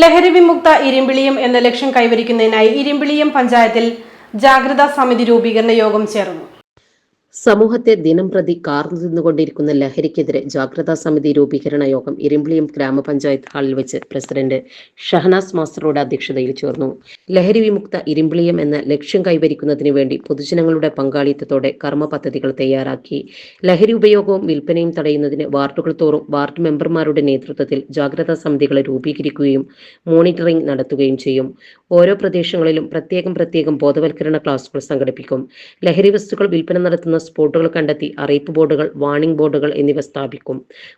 ലഹരി വിമുക്ത ഇരിമ്പിളിയം എന്ന ലക്ഷ്യം കൈവരിക്കുന്നതിനായി ഇരിമ്പിളിയം പഞ്ചായത്തിൽ ജാഗ്രതാ സമിതി രൂപീകരണ യോഗം ചേർന്നു. സമൂഹത്തെ ദിനം പ്രതി കാർന്നു തിന്നുകൊണ്ടിരിക്കുന്ന ലഹരിക്കെതിരെ ജാഗ്രതാ സമിതി രൂപീകരണ യോഗം ഇരിമ്പിളിയം ഗ്രാമപഞ്ചായത്ത് ഹാളിൽ വെച്ച് പ്രസിഡന്റ് ഷഹനാസ് മാസ്റ്ററുടെ അധ്യക്ഷതയിൽ ചേർന്നു. ലഹരി വിമുക്ത ഇരിമ്പിളിയം എന്ന ലക്ഷ്യം കൈവരിക്കുന്നതിന് വേണ്ടി പൊതുജനങ്ങളുടെ പങ്കാളിത്തത്തോടെ കർമ്മ പദ്ധതികൾ തയ്യാറാക്കി. ലഹരി ഉപയോഗവും വിൽപ്പനയും തടയുന്നതിന് വാർഡുകൾ തോറും വാർഡ് മെമ്പർമാരുടെ നേതൃത്വത്തിൽ ജാഗ്രതാ സമിതികളെ രൂപീകരിക്കുകയും മോണിറ്ററിംഗ് നടത്തുകയും ചെയ്യും. ഓരോ പ്രദേശങ്ങളിലും പ്രത്യേകം പ്രത്യേകം ബോധവൽക്കരണ ക്ലാസുകൾ സംഘടിപ്പിക്കും. ലഹരി വസ്തുക്കൾ വിൽപ്പന നടത്തുന്ന സ്പോട്ടുകൾ കണ്ടെത്തി അറിയിപ്പ് ബോർഡുകൾ വാണിംഗ് ബോർഡുകൾ എന്നിവ സ്ഥാപിക്കും.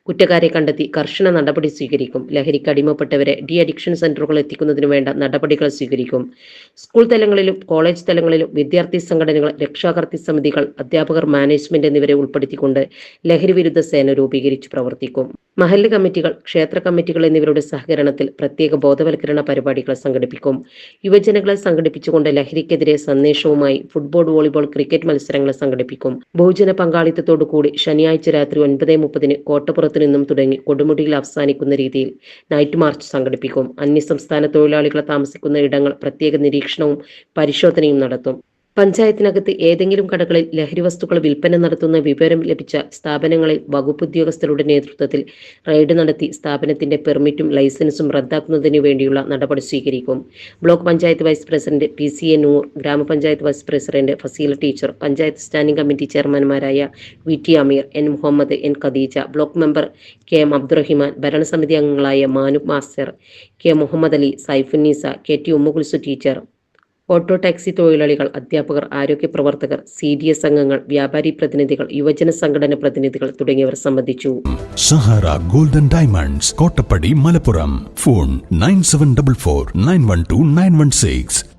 കുറ്റക്കാരെ കണ്ടെത്തി കർശന നടപടി സ്വീകരിക്കും. ലഹരിക്ക് അടിമപ്പെട്ടവരെ ഡി അഡിക്ഷൻ സെന്ററുകൾ എത്തിക്കുന്നതിന് വേണ്ട നടപടികൾ സ്വീകരിക്കും. സ്കൂൾ തലങ്ങളിലും കോളേജ് തലങ്ങളിലും വിദ്യാർത്ഥി സംഘടനകൾ രക്ഷാകർത്തി സമിതികൾ അധ്യാപകർ മാനേജ്മെന്റ് എന്നിവരെ ഉൾപ്പെടുത്തിക്കൊണ്ട് ലഹരി വിരുദ്ധ സേന രൂപീകരിച്ച് പ്രവർത്തിക്കും. മഹല്ല് കമ്മിറ്റികൾ ക്ഷേത്ര കമ്മിറ്റികൾ എന്നിവരുടെ സഹകരണത്തിൽ പ്രത്യേക ബോധവൽക്കരണ പരിപാടികൾ സംഘടിപ്പിക്കും. യുവജനങ്ങളെ സംഘടിപ്പിച്ചുകൊണ്ട് ലഹരിക്കെതിരെ സന്ദേശവുമായി ഫുട്ബോൾ വോളിബോൾ ക്രിക്കറ്റ് മത്സരങ്ങൾ സംഘടിപ്പിക്കും. ബഹുജന പങ്കാളിത്തത്തോടു കൂടി ശനിയാഴ്ച രാത്രി ഒൻപത് മുപ്പതിന് കോട്ടപ്പുറത്തു നിന്നും തുടങ്ങി കൊടുമുടിയിൽ അവസാനിക്കുന്ന രീതിയിൽ നൈറ്റ് മാർച്ച് സംഘടിപ്പിക്കും. അന്യസംസ്ഥാന തൊഴിലാളികളെ താമസിക്കുന്ന ഇടങ്ങൾ പ്രത്യേക നിരീക്ഷണവും പരിശോധനയും നടത്തും. പഞ്ചായത്തിനകത്ത് ഏതെങ്കിലും കടകളിൽ ലഹരി വസ്തുക്കൾ വിൽപ്പന നടത്തുന്ന വിവരം ലഭിച്ച സ്ഥാപനങ്ങളിൽ വകുപ്പ് ഉദ്യോഗസ്ഥരുടെ നേതൃത്വത്തിൽ റെയ്ഡ് നടത്തി സ്ഥാപനത്തിന്റെ പെർമിറ്റും ലൈസൻസും റദ്ദാക്കുന്നതിനു വേണ്ടിയുള്ള നടപടി സ്വീകരിക്കും. Block panchayat vice president P C A Noor ഗ്രാമപഞ്ചായത്ത് vice president Fazeela teacher panchayat standing committee ചെയർമാൻമാരായ V T Ameer N Muhammad N Khadeeja block member K M Abdurahiman ഭരണസമിതി അംഗങ്ങളായ Manu master K Muhammad Ali Saifunneesa K T Ummukulsu teacher auto taxi തൊഴിലാളികൾ അധ്യാപകർ ആരോഗ്യ പ്രവർത്തകർ C D S അംഗങ്ങൾ വ്യാപാരി പ്രതിനിധികൾ യുവജന സംഘടന പ്രതിനിധികൾ തുടങ്ങിയവർ സംബന്ധിച്ചു. Sahara golden diamonds Kottappadi Malappuram. Phone nine seven double four nine one two nine one six.